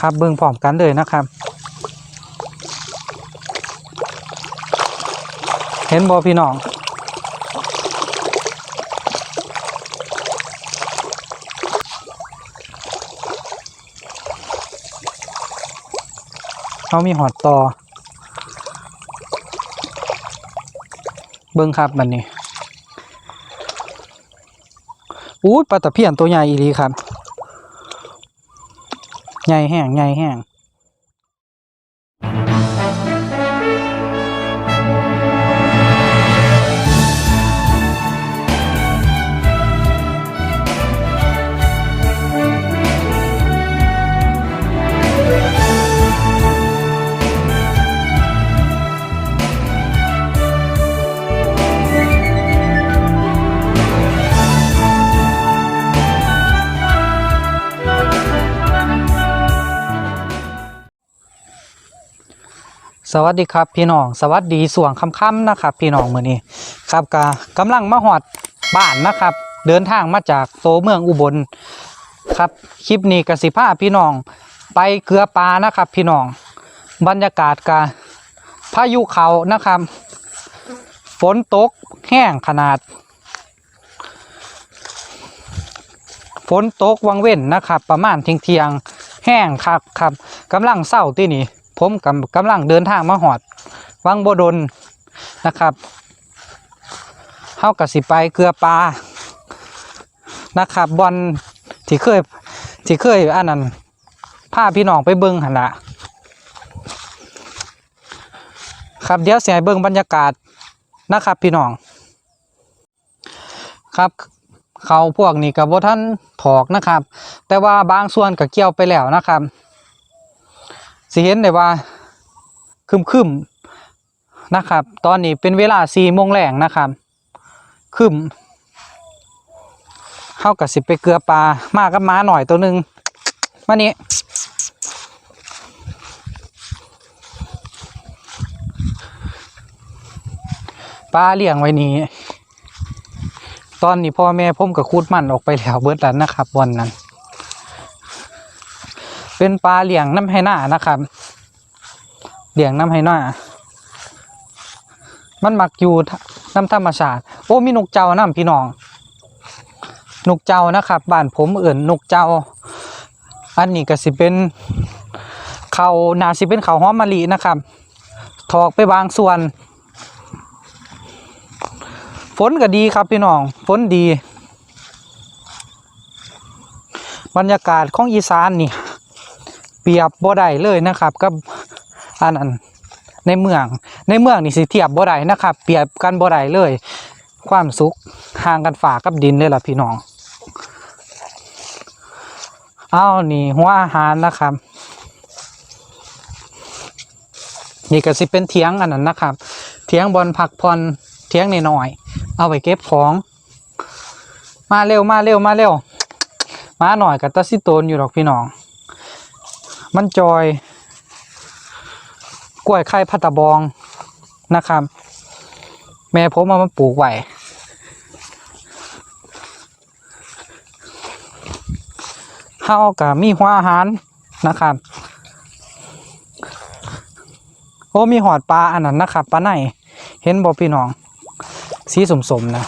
ครับเบิ่งพร้อมกันเลยนะครับ เห็นบอพี่น้องเขามีหอดต่อ เบิ่งครับบันนี้อู้ปลาตะเพียนตัวใหญ่อีหลีครับ ใหญ่แห้งใหญ่แห้ง สวัสดีครับพี่น้องสวัสดีส่วงค่ำๆนะครับ พี่น้องมือนี้ครับกกำลังมาหอดบ้านนะครับ เดินทางมาจากโซเมืองอุบลครับคลิปนี้กสิพาพี่น้องไปเกลือปลานะครับ พี่น้องบรรยากาศกาพายุเขานะครับ ฝนตกแห้งขนาด ฝนตกวังเว้นนะครับ ประมาณเที่ยงเทียงแห้งครับครับกำลังเศร้าที่นี่ ผมกำกำลังเดินทางมาหอด วังบดลนะครับเฮากับสิไปเกลือปลานะครับบอลที่เคยที่เคยอันนั้นพาพี่น้องไปเบิ้งหันละครับเดี๋ยวเสียเบิ้งบรรยากาศนะครับพี่น้อง ครับเขาพวกนี้กับว่าท่านถอกนะครับ แต่ว่าบางส่วนก็เกี่ยวไปแล้วนะครับ สิเห็นได้ว่าคึมคึมๆนะครับ ตอนนี้เป็นเวลาสี่โมงแรงนะครับคึมเข้ากับสิไปเกลือปลามากกับม้าหน่อยตัวหนึ่งมานี่ปลาเลี้ยงไว้นี้ตอนนี้พ่อแม่ผมกับคูดมันออกไปแล้วเบิดแล้วนะครับบอนนั้น เป็นปลาเหลียงน้ำให้หน้านะครับเหลียงน้ำให้หน้า มันมักอยู่น้ำธรรมชาติ โอ้มีนกเจ้าน้ำพี่น้องนกเจ้านะครับบ้านผมเอื่นนกเจ้า อันนี้ก็สิเป็นเขานาสิเป็นเขาหอมมะลินะครับ ถอกไปบางส่วนฝนก็ดีครับพี่น้องฝนดี บรรยากาศของอีสานนี่ เปรียบบ่ได้เลยนะครับกับอันนั้นในเมืองในเมืองนี่สิเทียบบ่ได้นะครับ เปรียบกันบ่ได้เลย ความสุขห่างกันฝากับดินเลยล่ะพี่น้องเอานี่หัวอาหารนะครับนี่ก็สิเป็นเทียงอันนั้นนะครับเทียงบอลผักพรเทียงน้อย เอาไปเก็บของ มาเร็วมาเร็วมาเร็ว มาหน่อยกับตาซิโตนอยู่หรอกพี่น้อง มันจอย กล้วยไข่พัตะบองนะครับ แม่ผมเอามาปลูกไว้เฮากับมีหัวอาหารนะครับ โอ้มีหอดปลาอันนั้นนะครับปลาไหนเห็นบ่พี่น้อง สีสมๆนะ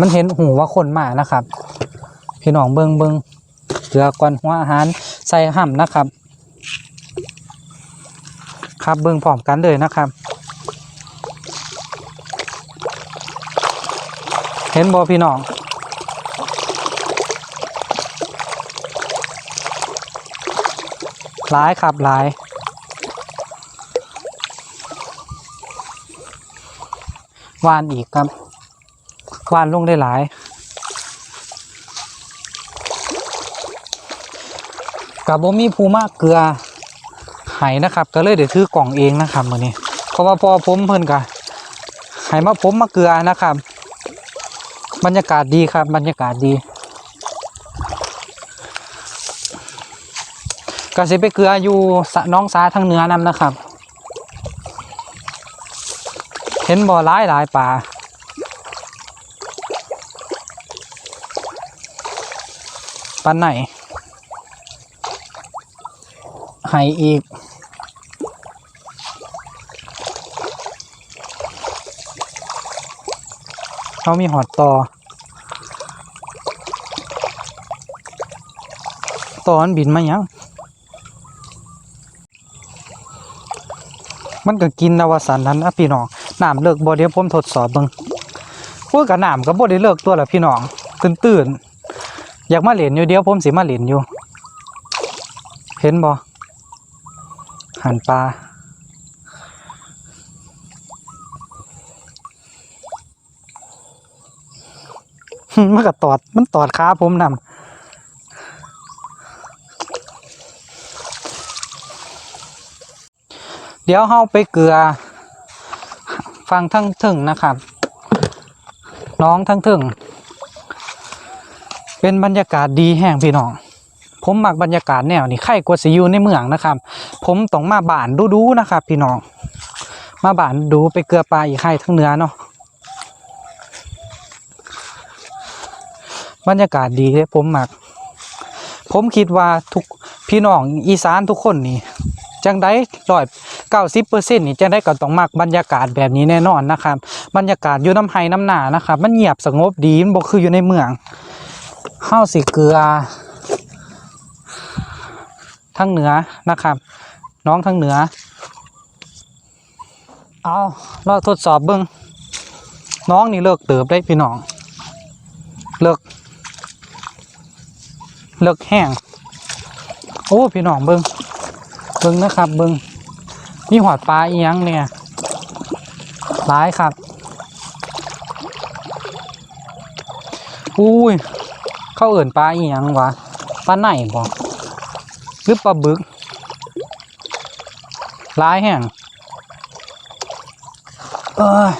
มันเห็นหูว่าคนมานะครับ พี่น้องเบิงเบิง ลือก่อนหัวอาหารใส่ห่ำนะครับ ครับเบิงพร้อมกันเลยนะครับ เห็นบอพี่น้องหลายครับหลายวานอีกครับวานลงได้หลาย กับบ่มีภูมากเกลือไหนะครับ ก็เลยเดี๋ยวถือกล่องเองนะครับมื้อนี้เพราะว่าพอผมเพิ่นกะไหมาผมมาเกลือนะครับ บรรยากาศดีครับ บรรยากาศดีก็สิไปเกลืออยู่น้องสาทางเหนือนำนะครับ เห็นบ่อหลายหลายป่าปลาไหน ให้อีก เขามีหอดต่อต่อนบินมายัง มันก็กินนวสันนั้นนะพี่น้องน้ำเลิกบ่เดี๋ยวผมทดสอบเบิ่งพูดกับน้ำก็บ่ได้เลิกตัวละพี่น้อง ตื่นตื่นๆอยากมาเล่นอยู่เดี๋ยวผมสิมาเล่นอยู่ เห็นบ่ หันปลามันก็ตอด มันตอดขาผมนำเดี๋ยวเฮาไปเกลือ ฟังทั้งถึงนะครับ น้องทั้งถึง เป็นบรรยากาศดีแห่งพี่น้อง ผมมักบรรยากาศแนวนี้ใครกว่าสิอยู่ในเมืองนะครับ ผมต้องมาบ้านดูๆนะครับ พี่น้อง มาบ้านดูไปเกลือปลาอีกใครทั้งเหนือเนาะบรรยากาศดีเลยผมมัก ผมคิดว่าทุกพี่น้องอีสานทุกคนนี่จังได้ร้อยเก้าสิบเปอร์เซ็นต์นี่จังได้ก็ต้องมักบรรยากาศแบบนี้แน่นอนนะครับบรรยากาศอยู่น้ำไห้น้ำหนานะครับ มันเงียบสงบดีมันบ่คืออยู่ในเมืองข้าวสีเกลือทั้งเหนือนะครับ น้องทั้งเหนือ เอาเราทดสอบเบิ้งน้องนี่เลิกเติบได้พี่น้อง เลิก เลิกแห้ง โอ้พี่น้องเบิ้งเบิ้งนะครับเบิ้งมีหอดปลาอีหยังเนี่ยหลายครับ อุ้ย เข้าเอิ่นปลาอีหยังวะ ปลาไหนบ่หรือปลาบึก หลายแห้งเอ้ย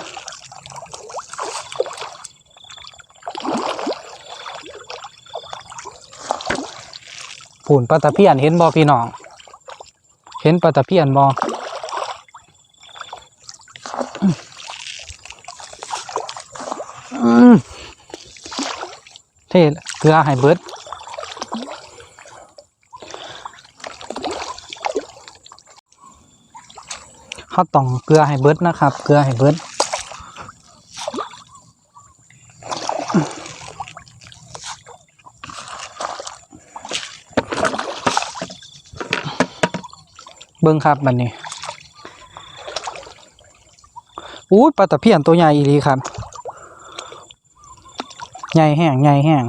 ผูนปลาตะเพียนเห็นบ่พี่น้อง เห็นปลาตะเพียนบ่อืมเทเกลือให้เบิด ข้าวตองเกลือให้เบิดนะครับ เกลือให้เบิดเบิ่งครับบันนี้อู้ปลาตะเพียนตัวใหญ่อีหลีครับ ใหญ่แห้งใหญ่แห้ง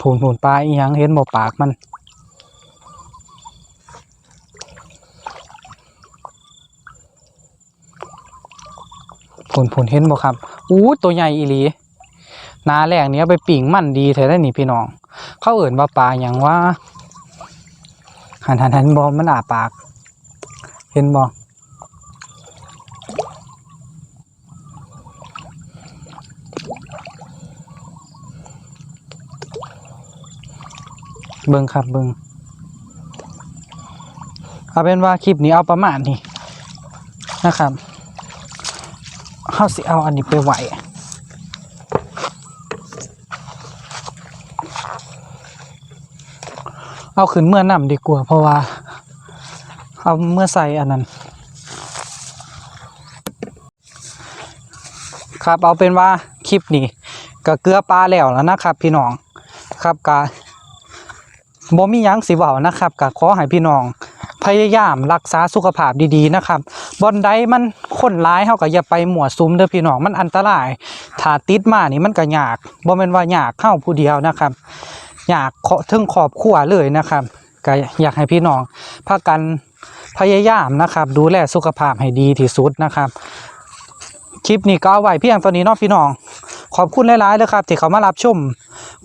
ผูนผูนปลาอีหยังเห็นบ่ปากมัน ผลผลเห็นบ่ครับอู้ตัวใหญ่อีหลีนาแรกเนี้ยไปปิ่งมันดีแท้ได้นี่พี่น้อง เขาเอิ่นว่าปลาอย่างว่า หันหันหันบอมันอาปาก เห็นบอเบิ่งครับเบิ่งเอาเป็นว่าคลิปนี้เอาประมาณนี้นะครับ เขาสิเอาอันนี้ไปไหวเอาขึ้นเมื่อนำดีกว่า เพราะว่า เอาเมื่อใส่อันนั้น ครับเอาเป็นว่าคลิปนี้ก็เกลือปลาแล้วแล้วนะครับ พี่น้องครับกะ บ่มียังสิเว้านะครับก็ขอให้พี่น้อง พยายามรักษาสุขภาพดีๆนะครับบอนใดมันคนร้ายเฮาก็อย่าไปหมวดซุ้มเด้อพี่น้องมันอันตรายถ้าติดมานี่มันก็ยากบ่แม่นว่ายากเข้าผู้เดียวนะครับยากเคาะถึงครอบครัวเลยนะครับก็อยากให้พี่น้องพากันพยายามนะครับ ดูแลสุขภาพให้ดีที่สุดนะครับคลิปนี้ก็เอาไว้เพียงตอนนี้เนาะพี่น้อง ขอบคุณหลายๆเลยครับ ที่เขามารับชม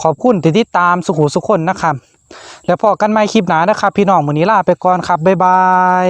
ขอบคุณที่ติดตามสุขุสุขคนนะครับ แล้วพอกันใหม่คลิปหน้านะครับ พี่น้องมื้อนี้ลาไปก่อนครับบ๊ายบาย